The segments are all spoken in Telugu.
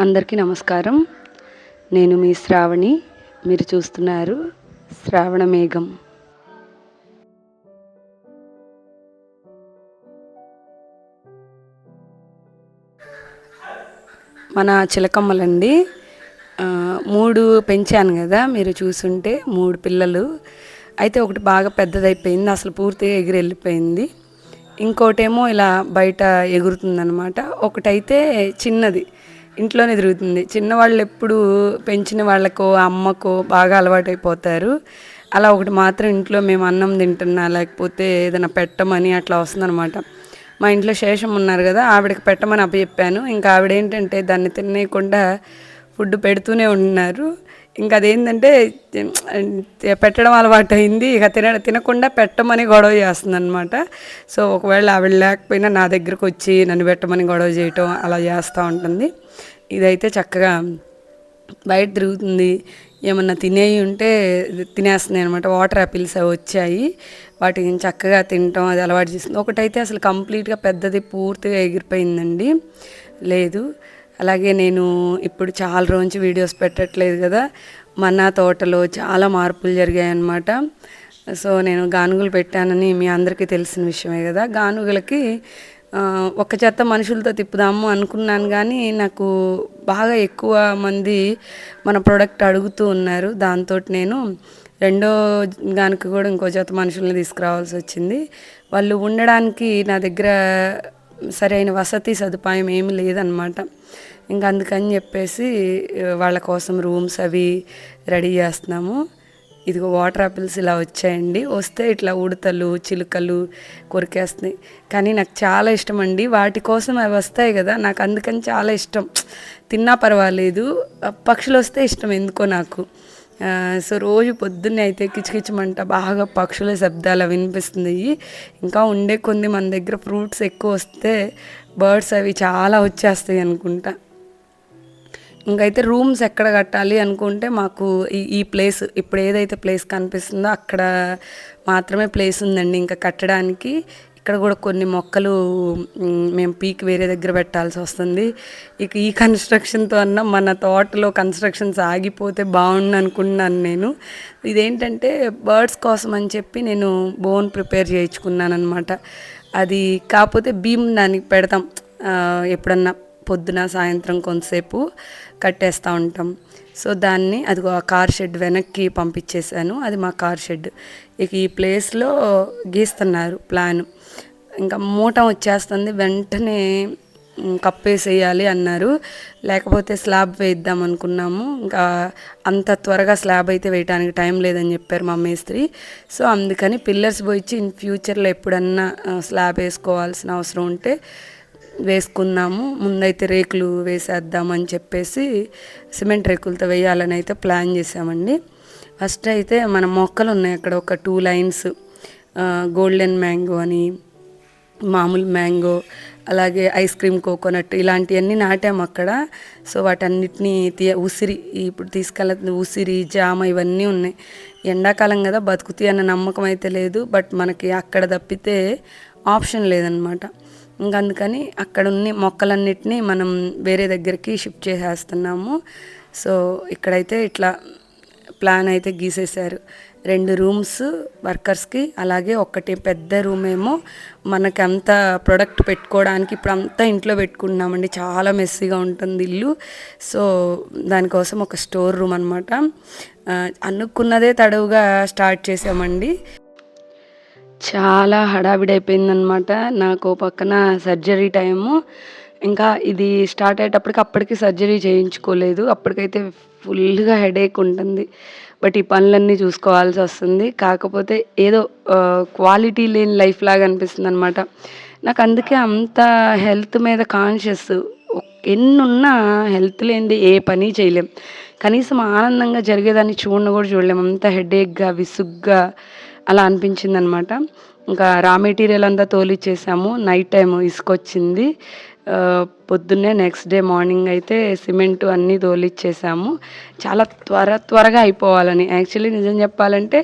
అందరికీ నమస్కారం. నేను మీ శ్రావణి. మీరు చూస్తున్నారు శ్రావణ మేఘం. మన చిలకమ్మలండి మూడు పెంచాను కదా మీరు చూసుంటే మూడు పిల్లలు. అయితే ఒకటి బాగా పెద్దదైపోయింది అసలు పూర్తిగా ఎగిరి వెళ్ళిపోయింది ఇంకోటేమో ఇలా బయట ఎగురుతుందనమాట ఒకటైతే చిన్నది. ఇంట్లోనే తిరుగుతుంది. చిన్నవాళ్ళు ఎప్పుడు పెంచిన వాళ్ళకో అమ్మకో బాగా అలవాటైపోతారు. అలా ఒకటి మాత్రం ఇంట్లో మేము అన్నం తింటున్నా లేకపోతే ఏదైనా పెట్టమని అట్లా వస్తుందన్నమాట. మా ఇంట్లో శేషం ఉన్నారు కదా ఆవిడకి పెట్టమని అప్పచెప్పాను. ఇంకా ఆవిడ ఏంటంటే దాన్ని తినేయకుండా ఫుడ్ పెడుతూనే ఉన్నారు ఇంకా అదేంటంటే పెట్టడం అలవాటు అయింది. ఇక తిన తినకుండా పెట్టమని గొడవ చేస్తుంది అనమాట సో ఒకవేళ ఆవిడ లేకపోయినా నా దగ్గరకు వచ్చి నన్ను పెట్టమని గొడవ చేయటం అలా చేస్తూ ఉంటుంది. ఇదైతే చక్కగా బయట తిరుగుతుంది. ఏమన్నా తినేవి ఉంటే తినేస్తున్నాయి అనమాట వాటర్ యాపిల్స్ అవి వచ్చాయి. వాటిని చక్కగా తినటం అది అలవాటు చేస్తుంది. ఒకటైతే అసలు కంప్లీట్గా పెద్దది పూర్తిగా ఎగిరిపోయిందండి. లేదు. అలాగే నేను ఇప్పుడు చాలా రోజు వీడియోస్ పెట్టట్లేదు కదా. మన తోటలో చాలా మార్పులు జరిగాయి అన్నమాట సో నేను గానుగులు పెట్టానని మీ అందరికీ తెలిసిన విషయమే కదా. గానుగులకి ఒక చెత్త మనుషులతో తిప్పుదాము అనుకున్నాను కానీ నాకు బాగా ఎక్కువ మంది మన ప్రోడక్ట్ అడుగుతూ ఉన్నారు. దాంతో నేను రెండో దానికి కూడా ఇంకో జత మనుషుల్ని తీసుకురావాల్సి వచ్చింది. వాళ్ళు ఉండడానికి నా దగ్గర సరైన వసతి సదుపాయం ఏమీ లేదనమాట ఇంకా అందుకని చెప్పేసి వాళ్ళ కోసం రూమ్స్ అవి రెడీ చేస్తున్నాము. ఇదిగో వాటర్ యాపిల్స్ ఇలా వచ్చాయండి. వస్తే ఇట్లా ఉడతలు చిలుకలు కొరికేస్తున్నాయి. కానీ నాకు చాలా ఇష్టం అండి. వాటి కోసం అవి వస్తాయి కదా నాకు అందుకని చాలా ఇష్టం. తిన్నా పర్వాలేదు. పక్షులు వస్తే ఇష్టం ఎందుకో నాకు. సో రోజు పొద్దున్నే అయితే కిచకిచమంట బాగా పక్షుల శబ్దాలు వినిపిస్తుంది ఇంకా ఉండే కొన్ని మన దగ్గర ఫ్రూట్స్ ఎక్కువ వస్తే బర్డ్స్ అవి చాలా వచ్చేస్తాయి అనుకుంటా. ఇంకైతే రూమ్స్ ఎక్కడ కట్టాలి అనుకుంటే మాకు ఈ ఈ ప్లేస్ ఇప్పుడు ఏదైతే ప్లేస్ కనిపిస్తుందో అక్కడ మాత్రమే ప్లేస్ ఉందండి. ఇంకా కట్టడానికి ఇక్కడ కూడా కొన్ని మొక్కలు మేము పీక్ వేరే దగ్గర పెట్టాల్సి వస్తుంది. ఇక ఈ కన్స్ట్రక్షన్తో అన్న మన తోటలో కన్స్ట్రక్షన్స్ ఆగిపోతే బాగుండు అనుకున్నాను నేను. ఇదేంటంటే బర్డ్స్ కోసం అని చెప్పి నేను బోన్ ప్రిపేర్ చేయించుకున్నాను అనమాట అది కాకపోతే బీమ్ దానికి పెడతాం. ఎప్పుడన్నా పొద్దున సాయంత్రం కొంతసేపు కట్టేస్తూ ఉంటాం. సో దాన్ని అది ఆ కార్ షెడ్ వెనక్కి పంపించేశాను. అది మా కార్ షెడ్. ఇక ఈ ప్లేస్లో గీస్తున్నారు ప్లాన్. ఇంకా మూట వచ్చేస్తుంది వెంటనే కప్పేసేయాలి అన్నారు. లేకపోతే స్లాబ్ వేద్దాం అనుకున్నాము. ఇంకా అంత త్వరగా స్లాబ్ అయితే వేయడానికి టైం లేదని చెప్పారు మా మేస్త్రి. సో అందుకని పిల్లర్స్ పోయిచ్చి ఇన్ ఫ్యూచర్లో ఎప్పుడన్నా స్లాబ్ వేసుకోవాల్సిన అవసరం ఉంటే వేసుకున్నాము ముందైతే రేకులు వేసేద్దామని చెప్పేసి సిమెంట్ రేకులతో వేయాలని అయితే ప్లాన్ చేసామండి ఫస్ట్ అయితే మన మొక్కలు ఉన్నాయి అక్కడ ఒక టూ లైన్స్ గోల్డెన్ మ్యాంగో అని మామూలు మ్యాంగో అలాగే ఐస్ క్రీమ్ కోకోనట్ ఇలాంటివన్నీ నాటాము అక్కడ. సో వాటన్నిటిని తీ ఉసిరి ఇప్పుడు తీసుకెళ్ళ ఉసిరి జామ ఇవన్నీ ఉన్నాయి. ఎండాకాలం కదా బతుకుతాయి అన్న నమ్మకం అయితే లేదు. బట్ మనకి అక్కడ తప్పితే ఆప్షన్ లేదనమాట. ఇంకా అందుకని అక్కడ ఉన్న మొక్కలన్నిటినీ మనం వేరే దగ్గరికి షిఫ్ట్ చేసేస్తున్నాము. సో ఇక్కడైతే ఇట్లా ప్లాన్ అయితే గీసేశారు. రెండు రూమ్స్ వర్కర్స్కి అలాగే ఒకటి పెద్ద రూమ్ ఏమో మనకి అంత ప్రొడక్ట్ పెట్టుకోవడానికి ఇప్పుడు అంతా ఇంట్లో పెట్టుకుంటున్నామండి. చాలా మెస్సీగా ఉంటుంది ఇల్లు. సో దానికోసం ఒక స్టోర్ రూమ్ అనమాట అనుకున్నదే తడవుగా స్టార్ట్ చేసామండి. చాలా హడావిడైపోయిందనమాట నాకు ఓ పక్కన సర్జరీ టైము. ఇంకా ఇది స్టార్ట్ అయ్యేటప్పటికి అప్పటికి సర్జరీ చేయించుకోలేదు. అప్పటికైతే ఫుల్గా హెడేక్ ఉంటుంది. బట్ ఈ పనులన్నీ చూసుకోవాల్సి వస్తుంది. కాకపోతే ఏదో క్వాలిటీ లేని లైఫ్ లాగా అనిపిస్తుంది అనమాట నాకు అందుకే అంత హెల్త్ మీద కాన్షియస్. ఎన్నున్నా హెల్త్ లేనిది ఏ పని చేయలేం. కనీసం ఆనందంగా జరిగేదాన్ని చూడను కూడా చూడలేం. అంత హెడేక్గా విసుగ్గా అలా అనిపించింది అనమాట ఇంకా రా మెటీరియల్ అంతా తోలిచ్చేసాము. నైట్ టైం ఇసుకొచ్చింది. పొద్దున్నే నెక్స్ట్ డే మార్నింగ్ అయితే సిమెంట్ అన్నీ తోలిచ్చేసాము. చాలా త్వర త్వరగా అయిపోవాలని. యాక్చువల్లీ నిజం చెప్పాలంటే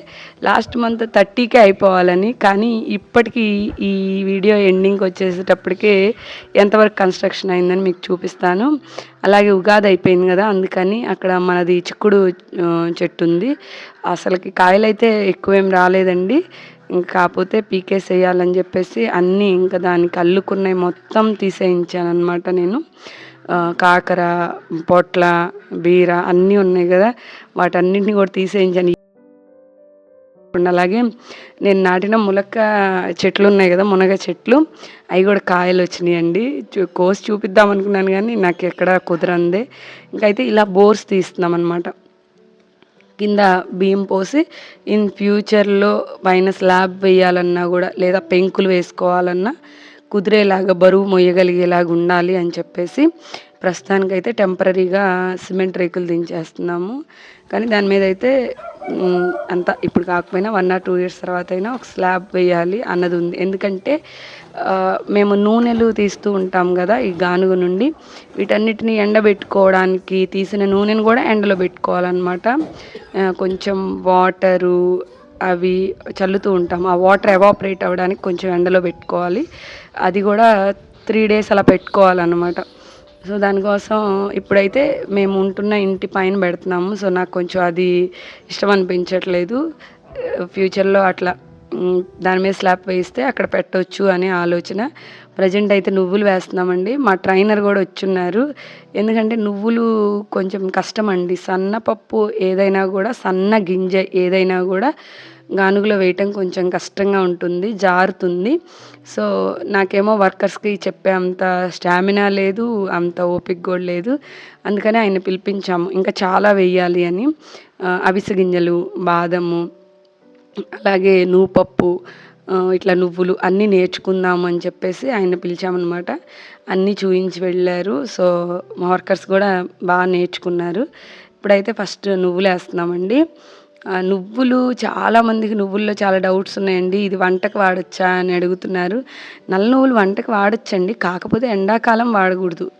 లాస్ట్ మంత్ థర్టీకే అయిపోవాలని. కానీ ఇప్పటికీ ఈ వీడియో ఎండింగ్కి వచ్చేసేటప్పటికే ఎంతవరకు కన్స్ట్రక్షన్ అయిందని మీకు చూపిస్తాను. అలాగే ఉగాది అయిపోయింది కదా అందుకని అక్కడ మనది చిక్కుడు చెట్టు ఉంది. అసలుకి కాయలు అయితే ఎక్కువేం రాలేదండి. ఇంకా కాకపోతే పీకే వేయాలని చెప్పేసి అన్నీ ఇంకా దానికి అల్లుకున్నాయి మొత్తం తీసేయించాను అనమాట నేను కాకర పొట్ల బీర అన్నీ ఉన్నాయి కదా వాటన్నింటిని కూడా తీసేయించాను. అలాగే నేను నాటిన ములక్క చెట్లు ఉన్నాయి కదా మునగ చెట్లు అవి కూడా కాయలు వచ్చినాయండి చూ- కోసి చూపిద్దాం అనుకున్నాను కానీ నాకు ఎక్కడ కుదరందే. ఇంకైతే ఇలా బోర్స్ తీస్తున్నాం అనమాట కింద బియ్యం పోసి ఇన్ ఫ్యూచర్లో పైన స్లాబ్ వేయాలన్నా కూడా లేదా పెంకులు వేసుకోవాలన్నా కుదిరేలాగా బరువు మొయ్యగలిగేలాగా ఉండాలి అని చెప్పేసి ప్రస్తుతానికైతే టెంపరీగా సిమెంట్ రేకులు దించేస్తున్నాము. కానీ దాని మీద అయితే అంత ఇప్పుడు కాకపోయినా వన్ ఆర్ టూ ఇయర్స్ తర్వాత అయినా ఒక స్లాబ్ వేయాలి అన్నది ఉంది. ఎందుకంటే మేము నూనెలు తీస్తూ ఉంటాం కదా ఈ గానుగ నుండి. వీటన్నిటిని ఎండబెట్టుకోవడానికి తీసిన నూనెను కూడా ఎండలో పెట్టుకోవాలన్నమాట. కొంచెం వాటరు అవి చల్లుతూ ఉంటాం. ఆ వాటర్ ఎవాపరేట్ అవ్వడానికి కొంచెం ఎండలో పెట్టుకోవాలి. అది కూడా త్రీ డేస్ అలా పెట్టుకోవాలన్నమాట. సో దానికోసం ఇప్పుడైతే మేము ఉంటున్న ఇంటి పైన పెడుతున్నాము. సో నాకు కొంచెం అది ఇష్టం అనిపించట్లేదు. ఫ్యూచర్లో అట్లా దాని మీద స్లాబ్ వేస్తే అక్కడ పెట్టవచ్చు అనే ఆలోచన. ప్రజెంట్ అయితే నువ్వులు వేస్తున్నామండి. మా ట్రైనర్ కూడా వచ్చున్నారు. ఎందుకంటే నువ్వులు కొంచెం కష్టం అండి సన్నపప్పు ఏదైనా కూడా సన్న గింజ ఏదైనా కూడా గానుగలో వేయటం కొంచెం కష్టంగా ఉంటుంది జారుతుంది. సో నాకేమో వర్కర్స్కి చెప్పే అంత స్టామినా లేదు అంత ఓపిక కూడా లేదు. అందుకని ఆయన పిలిపించాము. ఇంకా చాలా వెయ్యాలి అని. అవిసె గింజలు బాదము అలాగే నువ్వు పప్పు ఇట్లా నువ్వులు అన్నీ నేర్చుకుందాము అని చెప్పేసి ఆయన పిలిచామన్నమాట. అన్నీ చూయించి వెళ్ళారు. సో మా వర్కర్స్ కూడా బాగా నేర్చుకున్నారు. ఇప్పుడైతే ఫస్ట్ నువ్వులు వేస్తున్నామండి. నువ్వులు చాలామందికి నువ్వుల్లో చాలా డౌట్స్ ఉన్నాయండి. ఇది వంటకు వాడచ్చా అని అడుగుతున్నారు. నల్ల నువ్వులు వంటకు వాడచ్చండి. కాకపోతే ఎండాకాలం వాడకూడదు.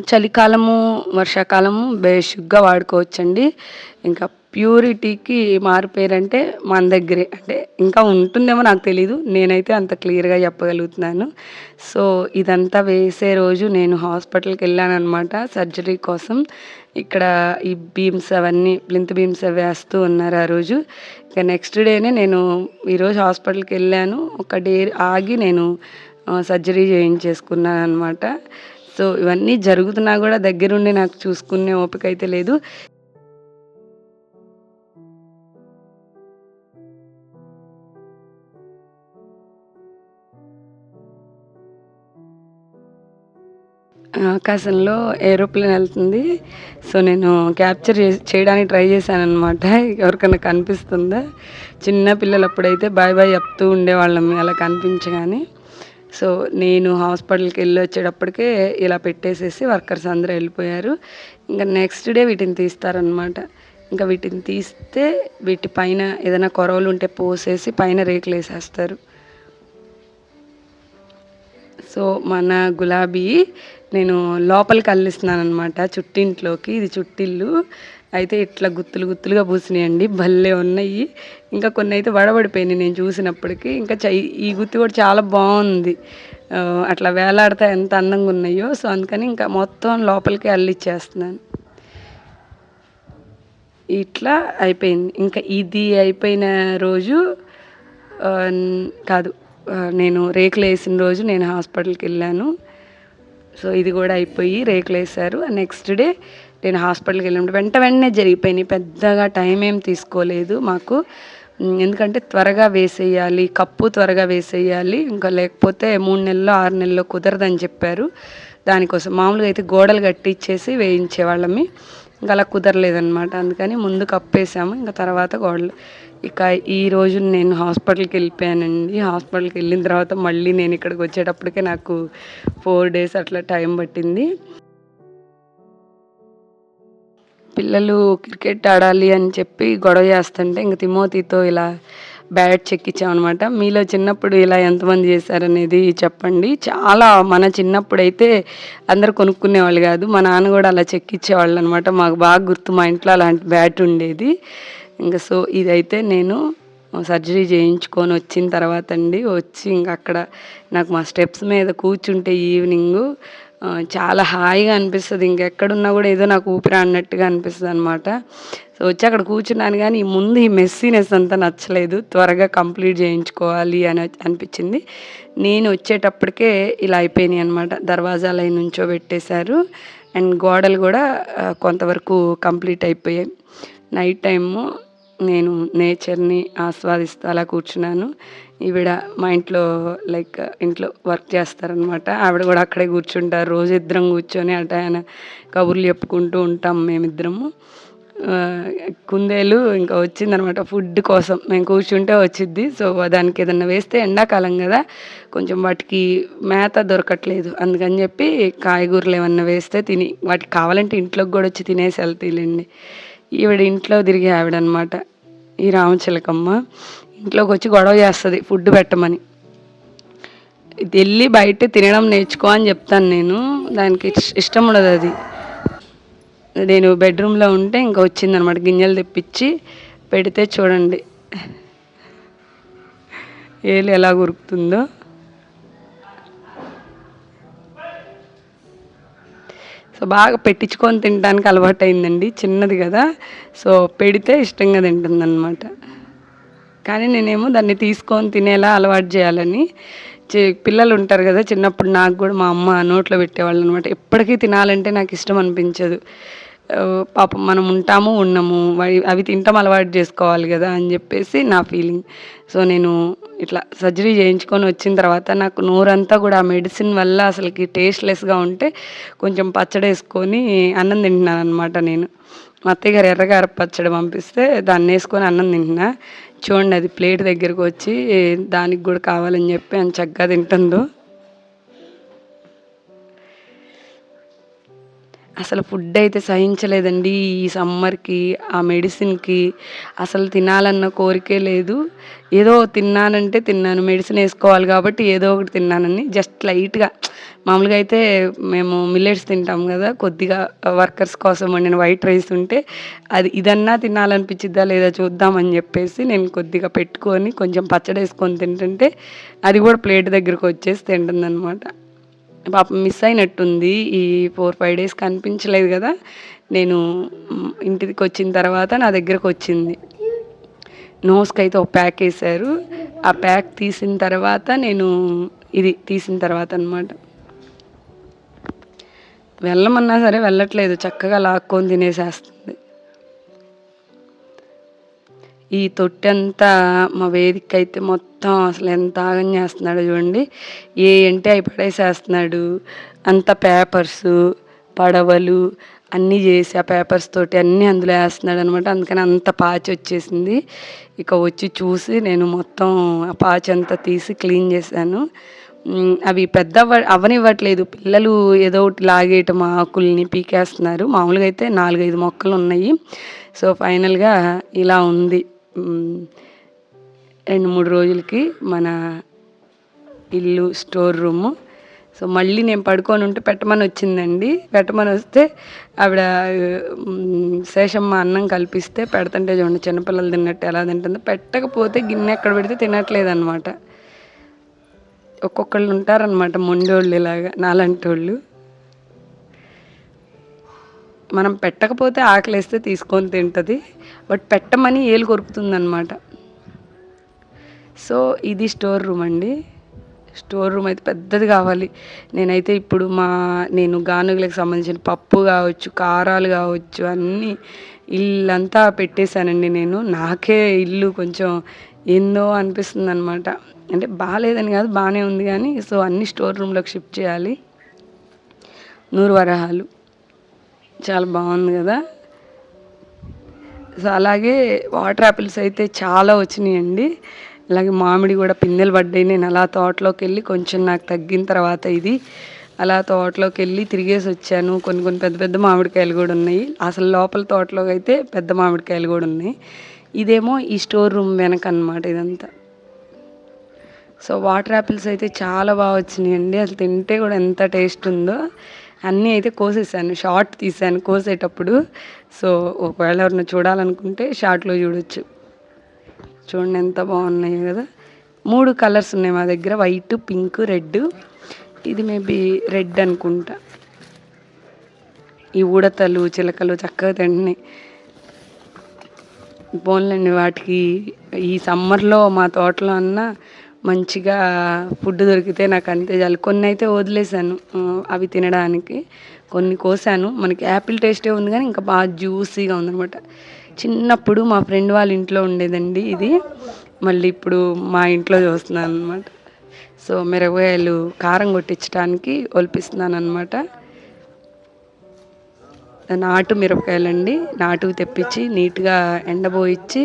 చలికాలము వర్షాకాలము బేషుగ్గా వాడుకోవచ్చండి. ఇంకా ప్యూరిటీకి మారు పేరంటే మన దగ్గరే. అంటే ఇంకా ఉంటుందేమో నాకు తెలీదు. నేనైతే అంత క్లియర్గా చెప్పగలుగుతున్నాను. సో ఇదంతా వేసే రోజు నేను హాస్పిటల్కి వెళ్ళాను అనమాట సర్జరీ కోసం. ఇక్కడ ఈ బీమ్స్ అవన్నీ ప్లింత్ బీమ్స్ అవి వేస్తూ ఉన్నారు ఆ రోజు. ఇక నెక్స్ట్ డేనే నేను ఈరోజు హాస్పిటల్కి వెళ్ళాను. ఒక డే ఆగి నేను సర్జరీ చేయించేసుకున్నాను అనమాట సో ఇవన్నీ జరుగుతున్నా కూడా దగ్గరుండి నాకు చూసుకునే ఓపిక అయితే లేదు. ఆకాశంలో ఏరోప్లేన్ వెళ్తుంది. సో నేను క్యాప్చర్ చేయడానికి ట్రై చేశాను అనమాట ఎవరికైనా కనిపిస్తుందా? చిన్న పిల్లలు అప్పుడైతే బాయ్ బాయ్ చెప్తూ ఉండేవాళ్ళం. అలా కనిపించగానే. సో నేను హాస్పిటల్కి వెళ్ళి వచ్చేటప్పటికే ఇలా పెట్టేసేసి వర్కర్స్ అందరూ వెళ్ళిపోయారు. ఇంకా నెక్స్ట్ డే వీటిని తీస్తారనమాట ఇంకా వీటిని తీస్తే వీటి పైన ఏదైనా కొరవలు ఉంటే పోసేసి పైన రేకులు వేసేస్తారు. సో మన గులాబీ నేను లోపలికి అల్లిస్తున్నాను అనమాట చుట్టింట్లోకి. ఇది చుట్టిల్లు. అయితే ఇట్లా గుత్తులు గుత్తులుగా పూసినాయండి. భలే ఉన్నాయి. ఇంకా కొన్ని అయితే వడబడిపోయినాయి నేను చూసినప్పటికీ. ఇంకా చై ఈ గుత్తి కూడా చాలా బాగుంది. అట్లా వేలాడితే ఎంత అందంగా ఉన్నాయో. సో అందుకని ఇంకా మొత్తం లోపలికి అల్లిచ్చేస్తున్నాను. ఇట్లా అయిపోయింది. ఇంకా ఇది అయిపోయిన రోజు కాదు నేను రేకులు వేసిన రోజు నేను హాస్పిటల్కి వెళ్ళాను. సో ఇది కూడా అయిపోయి రేకులు వేశారు నెక్స్ట్ డే నేను హాస్పిటల్కి వెళ్ళినప్పుడు వెంట వెంటనే జరిగిపోయినాయి. పెద్దగా టైం ఏం తీసుకోలేదు మాకు. ఎందుకంటే త్వరగా వేసేయాలి కప్పు త్వరగా వేసేయాలి ఇంకా లేకపోతే మూడు నెలల్లో ఆరు నెలల్లో కుదరదని చెప్పారు. దానికోసం మామూలుగా అయితే గోడలు కట్టించేసి వేయించేవాళ్ళమి. ఇంకా అలా కుదరలేదనమాట అందుకని ముందు కప్పేసాము ఇంకా తర్వాత గోడలు. ఇక ఈ రోజు నేను హాస్పిటల్కి వెళ్ళిపోయానండి. హాస్పిటల్కి వెళ్ళిన తర్వాత మళ్ళీ నేను ఇక్కడికి వచ్చేటప్పటికే నాకు ఫోర్ డేస్ అట్లా టైం పట్టింది. పిల్లలు క్రికెట్ ఆడాలి అని చెప్పి గొడవ చేస్తుంటే ఇంక తిమోతితో ఇలా బ్యాట్ చెక్కించామన్నమాట మీలో చిన్నప్పుడు ఇలా ఎంతమంది చేశారనేది చెప్పండి. చాలా మన చిన్నప్పుడైతే అందరు కొనుక్కునేవాళ్ళు కాదు మా నాన్న కూడా అలా చెక్కిచ్చేవాళ్ళు అనమాట మాకు బాగా గుర్తు మా ఇంట్లో అలాంటి బ్యాట్ ఉండేది. ఇంకా సో ఇదైతే నేను సర్జరీ చేయించుకొని వచ్చిన తర్వాత అండి వచ్చి ఇంక అక్కడ నాకు మా స్టెప్స్ మీద కూర్చుంటే ఈవినింగ్ చాలా హాయిగా అనిపిస్తుంది. ఇంకెక్కడున్నా కూడా ఏదో నాకు ఊపిరి అన్నట్టుగా అనిపిస్తుంది అనమాట సో వచ్చి అక్కడ కూర్చున్నాను కానీ ముందు ఈ మెస్సీనెస్ అంతా నచ్చలేదు. త్వరగా కంప్లీట్ చేయించుకోవాలి అని అనిపించింది. నేను వచ్చేటప్పటికే ఇలా అయిపోయినాయి అనమాట దర్వాజాలు అయి నుంచో పెట్టేశారు. అండ్ గోడలు కూడా కొంతవరకు కంప్లీట్ అయిపోయాయి. నైట్ టైము నేను నేచర్ని ఆస్వాదిస్తూ అలా కూర్చున్నాను. ఈవిడ మా ఇంట్లో లైక్ ఇంట్లో వర్క్ చేస్తారనమాట ఆవిడ కూడా అక్కడే కూర్చుంటారు. రోజు ఇద్దరం కూర్చొని అట ఆయన కబుర్లు చెప్పుకుంటూ ఉంటాం మేమిద్దరము. కుందేలు ఇంకా వచ్చిందనమాట ఫుడ్ కోసం. మేము కూర్చుంటే వచ్చిద్ది. సో దానికి ఏదన్నా వేస్తే ఎండాకాలం కదా కొంచెం వాటికి మేత దొరకట్లేదు. అందుకని చెప్పి కాయగూరలు ఏమన్నా వేస్తే తిని వాటికి కావాలంటే ఇంట్లోకి కూడా వచ్చి తినేసి వెళ్తాయిలేండి ఈవిడ ఇంట్లో తిరిగి ఆవిడనమాట ఈ రామచిలకమ్మ. ఇంట్లోకి వచ్చి గొడవ చేస్తుంది ఫుడ్ పెట్టమని. ఇది వెళ్ళి బయట తినడం నేర్చుకో అని చెప్తాను నేను. దానికి ఇష్టం ఉండదు అది. నేను బెడ్రూమ్లో ఉంటే ఇంకా వచ్చిందనమాట. గింజలు తెప్పించి పెడితే చూడండి. ఏలు ఎలా ఉరుకుతుందో. సో బాగా పెట్టించుకొని తినడానికి అలవాటు అయిందండి చిన్నది కదా. సో పెడితే ఇష్టంగా తింటుందన్నమాట కానీ నేనేమో దాన్ని తీసుకొని తినేలా అలవాటు చేయాలని పిల్లలు ఉంటారు కదా చిన్నప్పుడు నాకు కూడా మా అమ్మ నోట్లో పెట్టేవాళ్ళు అనమాట ఎప్పటికీ తినాలంటే నాకు ఇష్టం అనిపించదు. పాపం మనం ఉంటాము ఉన్నాము అవి తింటాం అలవాటు చేసుకోవాలి కదా అని చెప్పేసి నా ఫీలింగ్. సో నేను ఇట్లా సర్జరీ చేయించుకొని వచ్చిన తర్వాత నాకు నోరంతా కూడా ఆ మెడిసిన్ వల్ల అసలుకి టేస్ట్లెస్గా ఉంటే కొంచెం పచ్చడి వేసుకొని అన్నం తింటున్నాను అనమాట నేను. మా అత్తయ్య గారు ఎర్రగార పచ్చడి పంపిస్తే దాన్ని వేసుకొని అన్నం తింటున్నా. చూడండి అది ప్లేట్ దగ్గరకు వచ్చి దానికి కూడా కావాలని చెప్పి అని చక్కగా తింటుందో. అసలు ఫుడ్ అయితే సహించలేదండి. ఈ సమ్మర్కి ఆ మెడిసిన్కి అసలు తినాలన్న కోరికే లేదు. ఏదో తిన్నానంటే తిన్నాను. మెడిసిన్ వేసుకోవాలి కాబట్టి ఏదో ఒకటి తిన్నానని జస్ట్ లైట్గా మామూలుగా అయితే మేము మిల్లెట్స్ తింటాం కదా కొద్దిగా వర్కర్స్ కోసం వండిన వైట్ రైస్ ఉంటే అది ఇదన్నా తినాలనిపించిద్దా లేదా చూద్దామని చెప్పేసి నేను కొద్దిగా పెట్టుకొని కొంచెం పచ్చడి వేసుకొని తింటుంటే అది కూడా ప్లేట్ దగ్గరకు వచ్చేసి తింటుందన్నమాట. పాపం మిస్ అయినట్టుంది. ఈ ఫోర్ ఫైవ్ డేస్ కనిపించలేదు కదా. నేను ఇంటికి వచ్చిన తర్వాత నా దగ్గరకు వచ్చింది. నోస్కి అయితే ఒక ప్యాక్ వేశారు. ఆ ప్యాక్ తీసిన తర్వాత నేను ఇది తీసిన తర్వాత అనమాట వెళ్ళమన్నా సరే వెళ్ళట్లేదు. చక్కగా లాక్కొని తినేసేస్తుంది ఈ తొట్టి అంతా మా వేదిక అయితే మొత్తం అసలు ఎంత ఆగం చేస్తున్నాడు చూడండి. ఏ అంటే అవి పడేసేస్తున్నాడు. అంత పేపర్స్ పడవలు అన్నీ చేసి ఆ పేపర్స్ తోటి అన్నీ అందులో వేస్తున్నాడు అనమాట అందుకని అంత పాచి వచ్చేసింది. ఇక వచ్చి చూసి నేను మొత్తం ఆ పాచి అంతా తీసి క్లీన్ చేశాను. అవి పెద్ద అవనివ్వట్లేదు. పిల్లలు ఏదో ఒకటి లాగేయటం ఆకుల్ని పీకేస్తున్నారు. మామూలుగా అయితే నాలుగైదు మొక్కలు ఉన్నాయి. సో ఫైనల్గా ఇలా ఉంది. రెండు మూడు రోజులకి మన ఇల్లు స్టోర్ రూము. సో మళ్ళీ నేను పడుకొని ఉంటే పెట్టమని వచ్చిందండి. పెట్టమని వస్తే ఆవిడ శేషమ్మ అన్నం కల్పిస్తే పెడుతుంటే చూడండి చిన్నపిల్లలు తిన్నట్టు ఎలా తింటుందో. పెట్టకపోతే గిన్నె ఎక్కడ పెడితే తినట్లేదు అనమాట ఒక్కొక్కళ్ళు ఉంటారనమాట మొండోళ్ళు ఇలాగా నాలంటి వాళ్ళు మనం పెట్టకపోతే ఆకలిస్తే తీసుకొని తింటుంది బట్ పెట్టమని ఏలు కొరుకుతుంది అనమాట సో ఇది స్టోర్ రూమ్ అండి. స్టోర్ రూమ్ అయితే పెద్దది కావాలి. నేనైతే ఇప్పుడు మా నేను గానుగులకు సంబంధించిన పప్పు కావచ్చు కారాలు కావచ్చు అన్నీ ఇల్లంతా పెట్టేశానండి నేను. నాకే ఇల్లు కొంచెం ఏందో అనిపిస్తుంది అనమాట అంటే బాగాలేదని కాదు బాగానే ఉంది కానీ సో అన్ని స్టోర్ రూమ్లోకి షిఫ్ట్ చేయాలి. నూరు వరహాలు. చాలా బాగుంది కదా. సో అలాగే వాటర్ యాపిల్స్ అయితే చాలా వచ్చినాయండి. అలాగే మామిడి కూడా పిందెలు పడ్డాయి. నేను అలా తోటలోకి వెళ్ళి కొంచెం నాకు తగ్గిన తర్వాత ఇది అలా తోటలోకి వెళ్ళి తిరిగేసి వచ్చాను. కొన్ని కొన్ని పెద్ద పెద్ద మామిడికాయలు కూడా ఉన్నాయి. అసలు లోపల తోటలో అయితే పెద్ద మామిడికాయలు కూడా ఉన్నాయి. ఇదేమో ఈ స్టోర్ రూమ్ వెనక అనమాట ఇదంతా. సో వాటర్ యాపిల్స్ అయితే చాలా బాగా వచ్చినాయండి. అసలు తింటే కూడా ఎంత టేస్ట్ ఉందో. అన్నీ అయితే కోసేసాను. షార్ట్ తీసాను కోసేటప్పుడు. సో ఒకవేళ ఎవరిని చూడాలనుకుంటే షార్ట్లో చూడొచ్చు. చూడండి ఎంత బాగున్నాయి కదా. మూడు కలర్స్ ఉన్నాయి మా దగ్గర. వైట్ పింక్ రెడ్ ఇది మేబీ రెడ్ అనుకుంటా. ఈ ఉడతలు చిలకలు చక్కగా తింటున్నాయి. పోన్లేండి వాటికి. ఈ సమ్మర్లో మా తోటలో అన్న మంచిగా ఫుడ్ దొరికితే నాకు అంతే చాలు. కొన్ని అయితే వదిలేసాను అవి తినడానికి. కొన్ని కోసాను. మనకి యాపిల్ టేస్టే ఉంది కానీ ఇంకా బాగా జ్యూసీగా ఉందనమాట చిన్నప్పుడు మా ఫ్రెండ్ వాళ్ళ ఇంట్లో ఉండేదండి ఇది. మళ్ళీ ఇప్పుడు మా ఇంట్లో చూస్తున్నాను అనమాట సో మిరపకాయలు కారం కొట్టించడానికి ఒలిపిస్తున్నాను అనమాట నాటు మిరపకాయలండి. నాటువి తెప్పించి నీట్గా ఎండబోయిచ్చి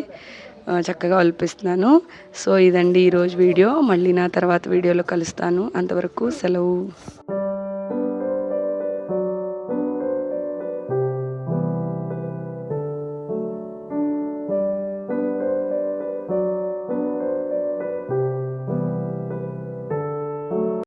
చక్కగా ఒలిపిస్తున్నాను సో ఇదండి ఈరోజు వీడియో. మళ్ళీ నా తర్వాత వీడియోలో కలుస్తాను. అంతవరకు సెలవు.